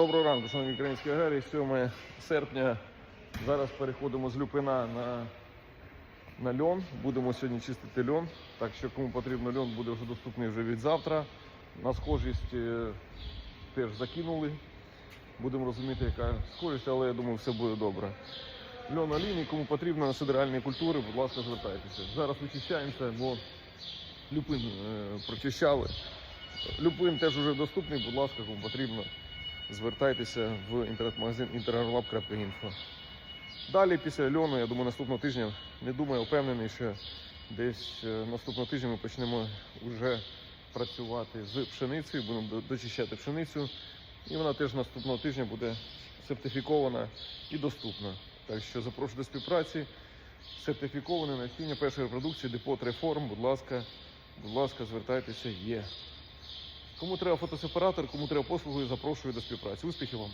Доброго ранку, шановні українські аграрії. 7 серпня. Зараз переходимо з люпина на, на льон. Будемо сьогодні чистити льон. Так що кому потрібно льон, буде вже доступний вже від завтра. На схожість е, теж закинули. Будемо розуміти, яка схожість, але я думаю, все буде добре. Льон на кому потрібно на сидеральні культури, будь ласка, звертайтеся. Зараз вичищаємося, бо люпин е, прочищали. Люпин теж вже доступний, будь ласка, кому потрібно звертайтеся в інтернет-магазин interarlab.info. Далі після льону, я думаю, наступного тижня, не думаю, впевнений, що десь е, наступного тижня ми почнемо вже працювати з пшеницею, будемо дочищати пшеницю, і вона теж наступного тижня буде сертифікована і доступна. Так що запрошую до співпраці. Сертифіковане насіння першої репродукції, депот реформ, будь ласка, будь ласка, звертайтеся, є. Кому треба фотосепаратор, кому треба послугу, запрошую до співпраці. Успіхів вам!